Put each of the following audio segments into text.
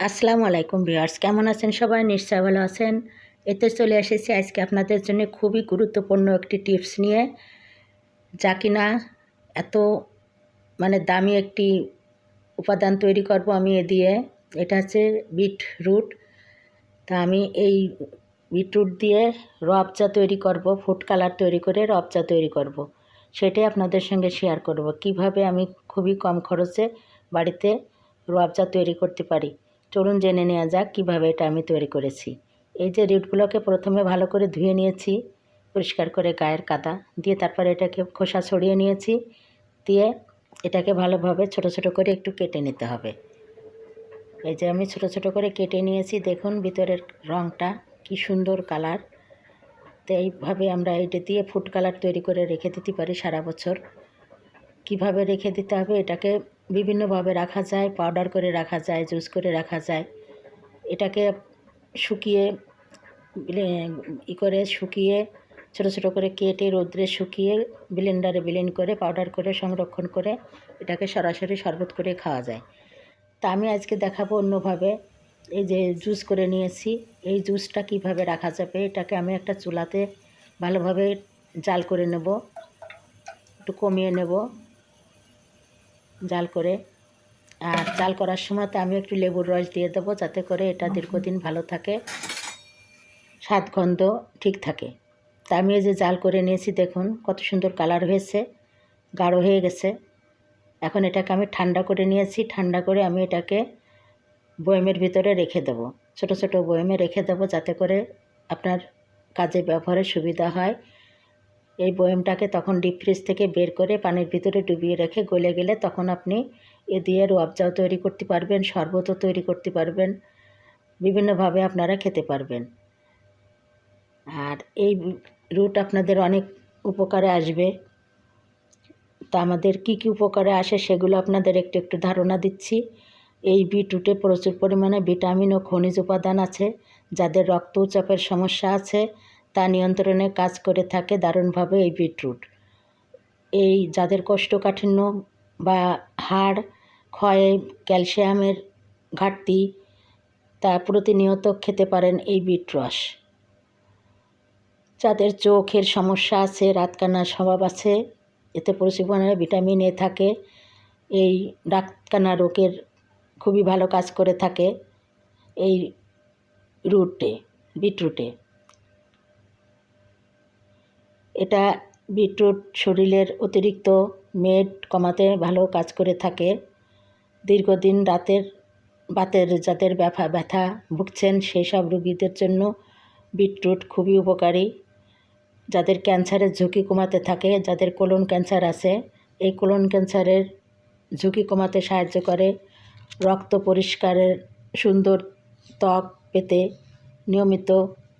আসসালামু আলাইকুম ভিউয়ার্স, কেমন আছেন সবাই? নিশ্চয় ভালো আছেন। এতে চলে এসেছি আজকে আপনাদের জন্য খুবই গুরুত্বপূর্ণ একটি টিপস নিয়ে, যা কিনা এত মানে দামি একটি উপাদান তৈরি করব আমি এ দিয়ে। এটা হচ্ছে বিট রুট তা আমি এই বিটরুট দিয়ে রবচা তৈরি করব, ফুড কালার তৈরি করে রবচা তৈরি করব। সেটাই আপনাদের সঙ্গে শেয়ার করব, কীভাবে আমি খুবই কম খরচে বাড়িতে রবচা তৈরি করতে পারি। চলুন জেনে নেওয়া যাক কীভাবে এটা আমি তৈরি করেছি। এই যে রুটগুলোকে প্রথমে ভালো করে ধুয়ে নিয়েছি, পরিষ্কার করে গায়ের কাদা দিয়ে তারপরে এটাকে খোসা ছড়িয়ে নিয়েছি, দিয়ে এটাকে ভালোভাবে ছোট ছোট করে একটু কেটে নিতে হবে। এই যে আমি ছোট ছোট করে কেটে নিয়েছি, দেখুন ভিতরের রঙটা কি সুন্দর কালার। তো এইভাবে আমরা এটা দিয়ে ফুড কালার তৈরি করে রেখে দিতে পারি সারা বছর। কীভাবে রেখে দিতে হবে এটাকে বিভিন্নভাবে রাখা যায় পাউডার করে রাখা যায় জুস করে রাখা যায়। এটাকে শুকিয়ে ই করে শুকিয়ে, ছোটো ছোটো করে কেটে রোদ্রে শুকিয়ে ব্লেন্ডারে ব্লেন্ড করে পাউডার করে, সংরক্ষণ করে এটাকে সরাসরি শরবত করে খাওয়া যায়। তা আমি আজকে দেখাবো অন্যভাবে। এই যে জুস করে নিয়েছি, এই জুসটা কীভাবে রাখা যাবে, এটাকে আমি একটা চুলাতে ভালোভাবে জাল করে নেব। একটু কমিয়ে নেব। জাল করে। আর জাল করার সময় তো আমি একটু লেবুর রস দিয়ে দেবো যাতে করে এটা দীর্ঘদিন ভালো থাকে স্বাদ গন্ধ ঠিক থাকে। তা আমি এই যে জাল করে নিয়েছি দেখুন কত সুন্দর কালার হয়েছে গাঢ় হয়ে গেছে। এখন এটাকে আমি ঠান্ডা করে নিয়েছি ঠান্ডা করে আমি এটাকে বয়মের ভিতরে রেখে দেবো। ছোট ছোট বয়মে রেখে দেবো যাতে করে আপনার কাজে ব্যবহারের সুবিধা হয়। এই বয়মটাকে তখন ডিপ ফ্রিজ থেকে বের করে পানির ভিতরে ডুবিয়ে রেখে গলে গেলে তখন আপনি এ দিয়ে রোয়াবজাও তৈরি করতে পারবেন, শরবতও তৈরি করতে পারবেন, বিভিন্নভাবে আপনারা খেতে পারবেন। আর এই রুট আপনাদের অনেক উপকারে আসবে। তা আমাদের কি কি উপকারে আসে সেগুলো আপনাদের একটু একটু ধারণা দিচ্ছি। এই বিটরুটে প্রচুর পরিমাণে ভিটামিন ও খনিজ উপাদান আছে, যাদের রক্তচাপের সমস্যা আছে তা নিয়ন্ত্রণে কাজ করে থাকে দারুণভাবে এই বিটরুট। এই যাদের কোষ্ঠকাঠিন্য বা হাড়, ক্ষয়ে, ক্যালসিয়ামের ঘাটতি, তা প্রতিনিয়ত খেতে পারেন এই বিট রস। যাদের চোখের সমস্যা আছে, রাতকানা স্বভাব আছে, এতে প্রচুর ভিটামিন এ থাকে, এই রাতকানা রোগের খুবই ভালো কাজ করে থাকে এই রুটে, বিটরুটে। এটা বিটরুট শরীরের অতিরিক্ত মেদ কমাতে ভালো কাজ করে থাকে। দীর্ঘদিন রাতের বাতের যাদের ব্যথা ব্যথা ভুগছেন সেই সব রুগীদের জন্য বিটরুট খুবই উপকারী। যাদের ক্যান্সারের ঝুঁকি কমাতে থাকে, যাদের কোলন ক্যান্সার আছে, এই কোলন ক্যান্সারের ঝুঁকি কমাতে সাহায্য করে। রক্ত পরিষ্কারের সুন্দর ত্বক পেতে নিয়মিত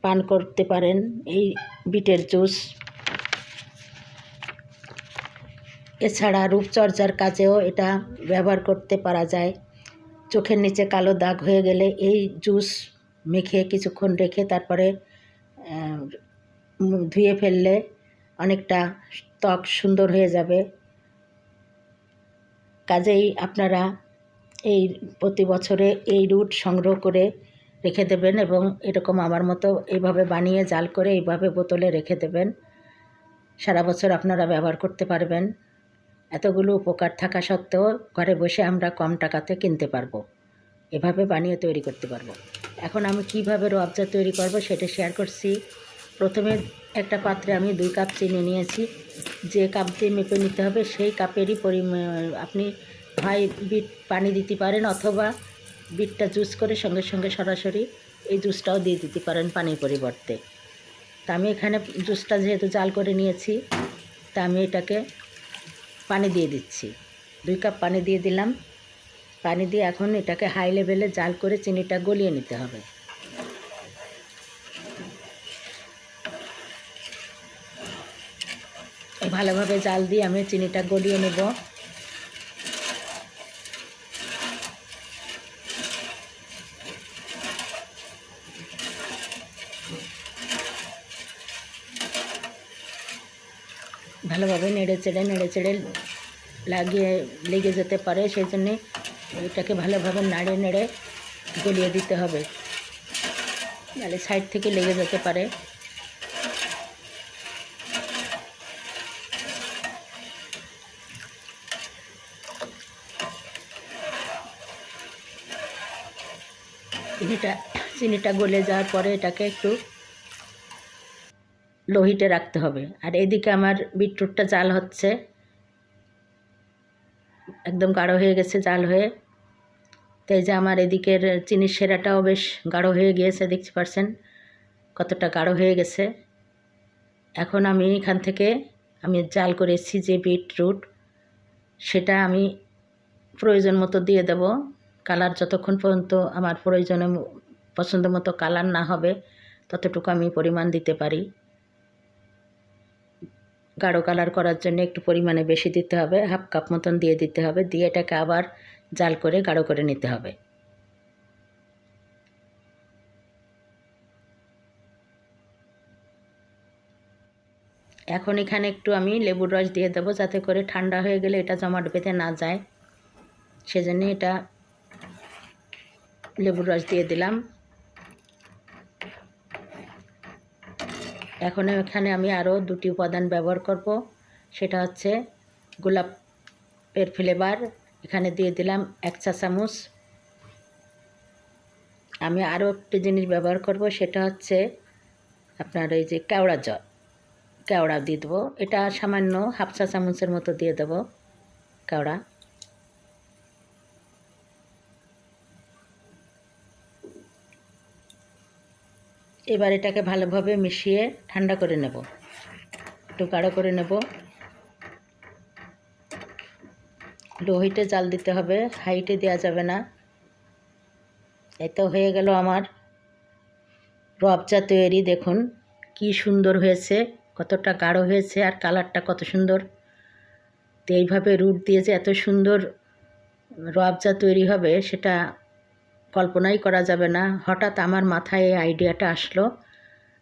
পান করতে পারেন। এই বিটের জুস এছাড়া রূপচর্চার কাজেও এটা ব্যবহার করতে পারা যায়। চোখের নিচে কালো দাগ হয়ে গেলে এই জুস মেখে কিছুক্ষণ রেখে তারপরে ধুয়ে ফেললে অনেকটা ত্বক সুন্দর হয়ে যাবে। কাজেই আপনারা এই প্রতি বছরে এই রুট সংগ্রহ করে রেখে দেবেন এবং এরকম আমার মতো এইভাবে বানিয়ে জাল করে এইভাবে বোতলে রেখে দেবেন। সারা বছর আপনারা ব্যবহার করতে পারবেন। এতগুলো উপকার থাকা সত্ত্বেও ঘরে বসে আমরা কম টাকাতে কিনতে পারব। এভাবে বানিয়ে তৈরি করতে পারব। এখন আমি কীভাবে রবজা তৈরি করব সেটা শেয়ার করছি। প্রথমে একটা পাত্রে আমি দুই কাপ চিনি নিয়েছি। যে কাপ দিয়ে মেপে নিতে হবে সেই কাপেরই পরিমাণ আপনি হয় বিট পানি দিতে পারেন অথবা বিটটা জুস করে সঙ্গে সঙ্গে সরাসরি এই জুসটাও দিয়ে দিতে পারেন পানির পরিবর্তে। তা আমি এখানে জুসটা যেহেতু জাল করে নিয়েছি, তা আমি এটাকে পানি দিয়ে দিচ্ছি। দুই কাপ পানি দিয়ে দিলাম। পানি দিয়ে এখন এটাকে হাই লেভেলে জাল করে চিনিটা গলিয়ে নিতে হবে। ভালোভাবে জাল দিয়ে আমি চিনিটা গলিয়ে নেব। ভালোভাবে নেড়ে চেড়ে নেড়ে চেড়ে লাগিয়ে, লেগে যেতে পারে, সেই জন্যে এটাকে ভালোভাবে নাড়ে নেড়ে গলিয়ে দিতে হবে। নাহলে সাইড থেকে লেগে যেতে পারে। চিনিটা চিনিটা গলে যাওয়ার পরে এটাকে একটু লোহিটে রাখতে হবে। আর এদিকে আমার বিটরুটটা জাল হচ্ছে। একদম গাঢ় হয়ে গেছে জাল হয়ে। তো এই যে আমার এদিকের চিনির সেরাটাও বেশ গাঢ় হয়ে গিয়েছে, দেখতে পারছেন? কতটা গাঢ় হয়ে গেছে। এখন আমি এখান থেকে আমি জাল করেছি যে বিটরুট, সেটা আমি প্রয়োজন মতো দিয়ে দেব। কালার যতক্ষণ পর্যন্ত আমার প্রয়োজনে পছন্দ মতো কালার না হবে, ততটুকু আমি পরিমাণ দিতে পারি। গাঢ় কালার করার জন্য একটু পরিমাণে বেশি দিতে হবে। হাফ কাপ মতন দিয়ে দিতে হবে। দিয়ে এটাকে আবার জাল করে গাঢ় করে নিতে হবে। এখন এখানে একটু আমি লেবুর রস দিয়ে দেবো যাতে করে ঠান্ডা হয়ে গেলে এটা জমাট বেঁধে না যায়। সেজন্য এটা লেবুর রস দিয়ে দিলাম। এখন এখানে আমি আরও দুটি উপাদান ব্যবহার করব। সেটা হচ্ছে গোলাপের ফ্লেভার এখানে দিয়ে দিলাম এক চা চামচ। আমি আরও একটি জিনিস ব্যবহার করব, সেটা হচ্ছে আপনার এই যে কেওড়া জল। কেওড়া দিয়ে দেবো। এটা সামান্য হাফ চা চামচের মতো দিয়ে দেবো কেওড়া। এবার এটাকে ভালোভাবে মিশিয়ে ঠান্ডা করে নেব। একটু গাঢ় করে নেব। লো হিটে জাল দিতে হবে, হাইটে দেওয়া যাবে না। এই তো হয়ে গেল আমার রবজা তৈরি। দেখুন কি সুন্দর হয়েছে, কতটা গাঢ় হয়েছে আর কালারটা কত সুন্দর। তো এইভাবে রুট দিয়ে যে এত সুন্দর রবজা তৈরি হবে, সেটা কল্পনাই করা যাবে না। হঠাৎ আমার মাথায় এই আইডিয়াটা আসলো।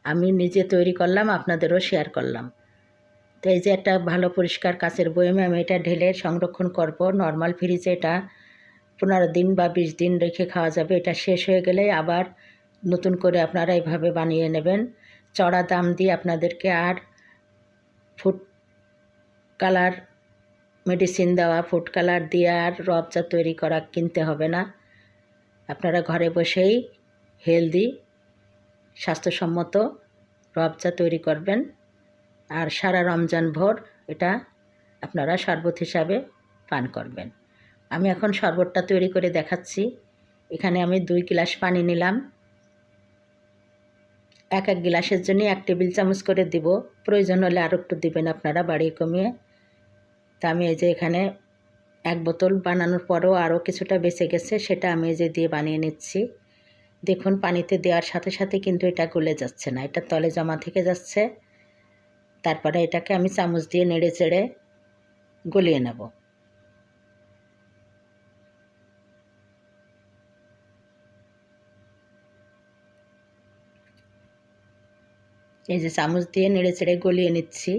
আমি নিজে তৈরি করলাম, আপনাদেরও শেয়ার করলাম। তো এই যে একটা ভালো পরিষ্কার কাচের বয়মে আমি এটা ঢেলে সংরক্ষণ করব। নর্মাল ফ্রিজে এটা পনেরো দিন বা বিশ দিন রেখে খাওয়া যাবে। এটা শেষ হয়ে গেলে আবার নতুন করে আপনারা এইভাবে বানিয়ে নেবেন। চড়া দাম দিয়ে আপনাদেরকে আর ফুড কালার, মেডিসিন দেওয়া, ফুড কালার দিয়ে আর রবজা তৈরি করা কিনতে হবে না। আপনারা ঘরে বসেই হেলদি স্বাস্থ্যসম্মত রবজা তৈরি করবেন। আর সারা রমজান ভোর এটা আপনারা শরবত হিসাবে পান করবেন। আমি এখন শরবতটা তৈরি করে দেখাচ্ছি। এখানে আমি দুই গ্লাস পানি নিলাম। এক এক গ্লাসের জন্য এক টেবিল চামচ করে দিব। প্রয়োজন হলে আরও একটু দিবেন আপনারা বাড়িয়ে কমিয়ে। তা আমি এই যে এখানে এক বোতল বানানোর পরও আরও কিছুটা বেঁচে গেছে, সেটা আমি যে দিয়ে বানিয়ে নিচ্ছি। দেখুন, পানিতে দেওয়ার সাথে সাথে কিন্তু এটা গলে যাচ্ছে না, এটা তলে জমা থেকে যাচ্ছে। তারপরে এটাকে আমি চামচ দিয়ে নেড়ে চেড়ে গলিয়ে নেব। এই যে চামচ দিয়ে নেড়ে চেড়ে গলিয়ে নিচ্ছি।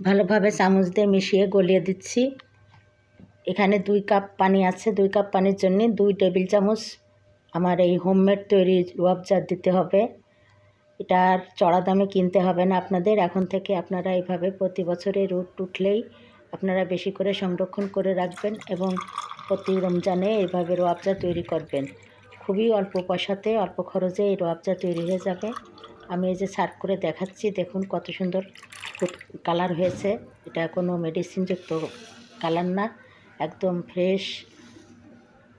ভালোভাবে চামচ দিয়ে মিশিয়ে গলিয়ে দিচ্ছি। এখানে দুই কাপ পানি আছে। দুই কাপ পানির জন্য দুই টেবিল চামচ আমার এই হোমমেড তৈরি রুয়াবজা দিতে হবে। এটা আর চড়া দামে কিনতে হবে না আপনাদের। এখন থেকে আপনারা এইভাবে প্রতি বছরে রুট উঠলেই আপনারা বেশি করে সংরক্ষণ করে রাখবেন এবং প্রতি রমজানে এইভাবে রোয়াবজা তৈরি করবেন। খুবই অল্প পয়সাতে অল্প খরচে এই রোয়াবজা তৈরি হয়ে যাবে। আমি এই যে সার্ভ করে দেখাচ্ছি, দেখুন কত সুন্দর কালার হয়েছে। এটা কোনো মেডিসিনযুক্ত কালার না, একদম ফ্রেশ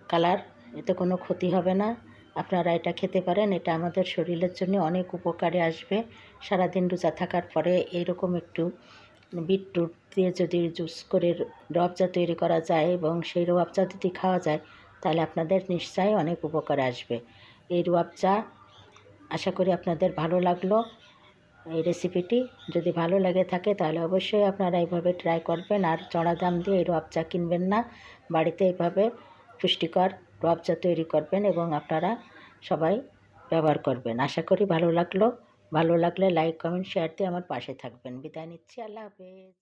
কালার। এতে কোনো ক্ষতি হবে না। আপনারা এটা খেতে পারেন। এটা আমাদের শরীরের জন্য অনেক উপকারে আসবে। সারাদিন রোজা থাকার পরে এইরকম একটু বিটরুট দিয়ে যদি জুস করে রবজা তৈরি করা যায় এবং সেই রোয়াবজা যদি খাওয়া যায়, তাহলে আপনাদের নিশ্চয়ই অনেক উপকারে আসবে। এই রোয়াবজা আশা করি আপনাদের ভালো লাগল। এই রেসিপিটি যদি ভালো লাগে থাকে তাহলে অবশ্যই আপনারা এইভাবে ট্রাই করবেন। আর চড়া দাম দিয়ে এই রবচা কিনবেন না। বাড়িতে এইভাবে পুষ্টিকর রবচা তৈরি করবেন এবং আপনারা সবাই ব্যবহার করবেন। আশা করি ভালো লাগল। ভালো লাগলে লাইক কমেন্ট শেয়ার দিয়ে আমার পাশে থাকবেন। বিদায় নিচ্ছি। আল্লাহ হাফেজ।